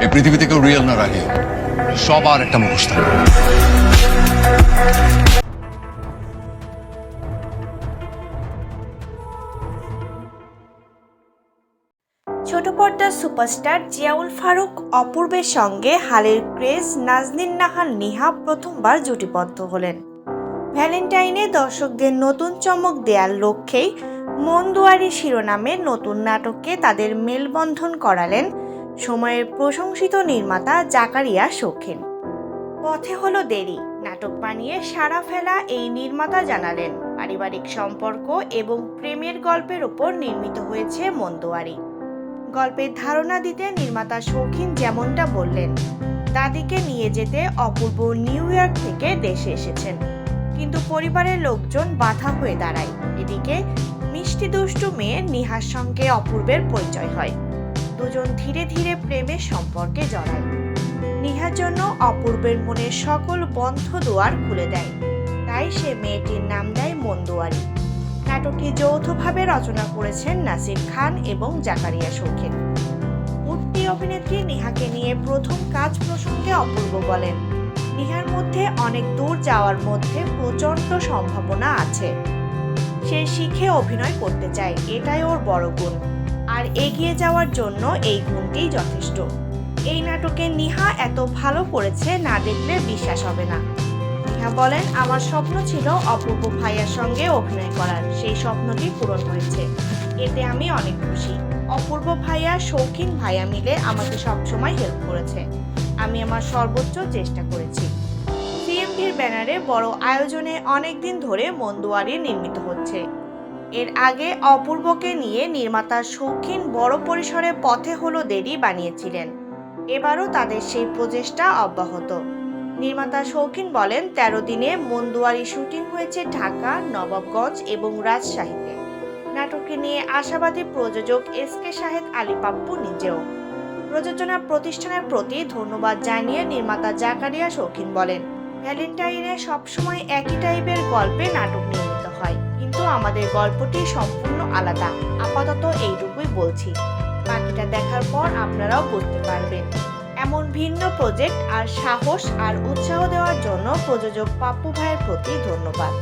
এই পৃথিবীতে কেউ রিয়েল না রাখি সবার একটা মুখোশ থাকে। ছোট পর্দার সুপারস্টার জিয়াউল ফারুক অপূর্বের সঙ্গে হালের ক্রেজ নাজনীন নাহার নিহা প্রথমবার জুটিবদ্ধ হলেন। ভ্যালেন্টাইনে দর্শকদের নতুন চমক দেওয়ার লক্ষ্যেই মন্দুয়ারি শিরোনামে নতুন নাটককে তাদের মেলবন্ধন করালেন সময়ের প্রশংসিত নির্মাতা জাকারিয়া শৌখিন পথে হলো দেরি, নাটক বানিয়ে সারা ফেলা এই নির্মাতা জানালেন। পারিবারিক সম্পর্ক এবং প্রেমের গল্পের উপর নির্মিত হয়েছে মন্দুয়ারি। গল্পের ধারণা দিতে নির্মাতা শৌখিন যেমনটা বললেন, দাদিকে নিয়ে যেতে অপূর্ব নিউ ইয়র্ক থেকে দেশে এসেছেন। কিন্তু পরিবারের লোকজন বাধা হয়ে দাঁড়ায়। এদিকে মিষ্টি দুষ্টু মেয়ে নিহার সঙ্গে অপূর্বের পরিচয় হয়। দুজন ধীরে ধীরে প্রেমের সম্পর্কে জড়ায়। নিহার জন্য অপূর্বের মনের সকল বন্ধ দুয়ার খুলে দেয়। তাই সে মেয়েটির নাম দেয় মন্দুয়ারি। নাটকটি যৌথভাবে রচনা করেছেন নাসির খান এবং জাকারিয়া শৌখিন উঠতি অভিনেত্রী নিহাকে নিয়ে প্রথম কাজ প্রসঙ্গে অপূর্ব বলেন, নিহার মধ্যে অনেক দূর যাওয়ার মধ্যে প্রচণ্ড সম্ভাবনা আছে। সে শিখে অভিনয় করতে চায়, এটাই ওর বড় গুণ। আর এগিয়ে যাওয়ার জন্য এই গুণটিই যথেষ্ট। এই নাটকে নিহা এত ভালো করেছে না দেখলে বিশ্বাস হবে না। নিহা বলেন, আমার স্বপ্ন ছিল অপূর্ব ভাইয়ার সঙ্গে অভিনয় করার। সেই স্বপ্নটি পূরণ হয়েছে। এতে আমি অনেক খুশি। অপূর্ব ভাইয়া, শৌখিন ভাইয়া মিলে আমাকে সবসময় হেল্প করেছে। আমি আমার সর্বোচ্চ চেষ্টা করেছি। সিএমভির ব্যানারে বড় আয়োজনে অনেক দিন ধরে মন্দুয়ারি নির্মিত হচ্ছে। এর আগে অপূর্বকে নিয়ে নির্মাতা শৌখিন বড় পরিসরে পথে হলো দেরি বানিয়েছিলেন। এবারও তাদের সেই প্রচেষ্টা অব্যাহত। নির্মাতা শৌখিন বলেন, তেরো দিনে মন্দুয়ারি শুটিং হয়েছে ঢাকা, নবাবগঞ্জ এবং রাজশাহীতে। নাটকটি নিয়ে আশাবাদী প্রযোজক এস কে শাহেদ আলী পাপ্পু নিজেও। প্রযোজনা প্রতিষ্ঠানের প্রতি ধন্যবাদ জানিয়ে নির্মাতা জাকারিয়া শৌখিন বলেন, ভ্যালেন্টাইনে সবসময় একই টাইপের গল্পে নাটক নির্মিত হয়। কিন্তু আমাদের গল্পটি সম্পূর্ণ আলাদা। আপাতত এইটুকুই বলছি। বাকিটা দেখার পর আপনারাও বুঝতে পারবেন। এমন ভিন্ন প্রজেক্ট আর সাহস আর উৎসাহ দেওয়ার জন্য প্রযোজক পাপ্পু ভাইয়ের প্রতি ধন্যবাদ।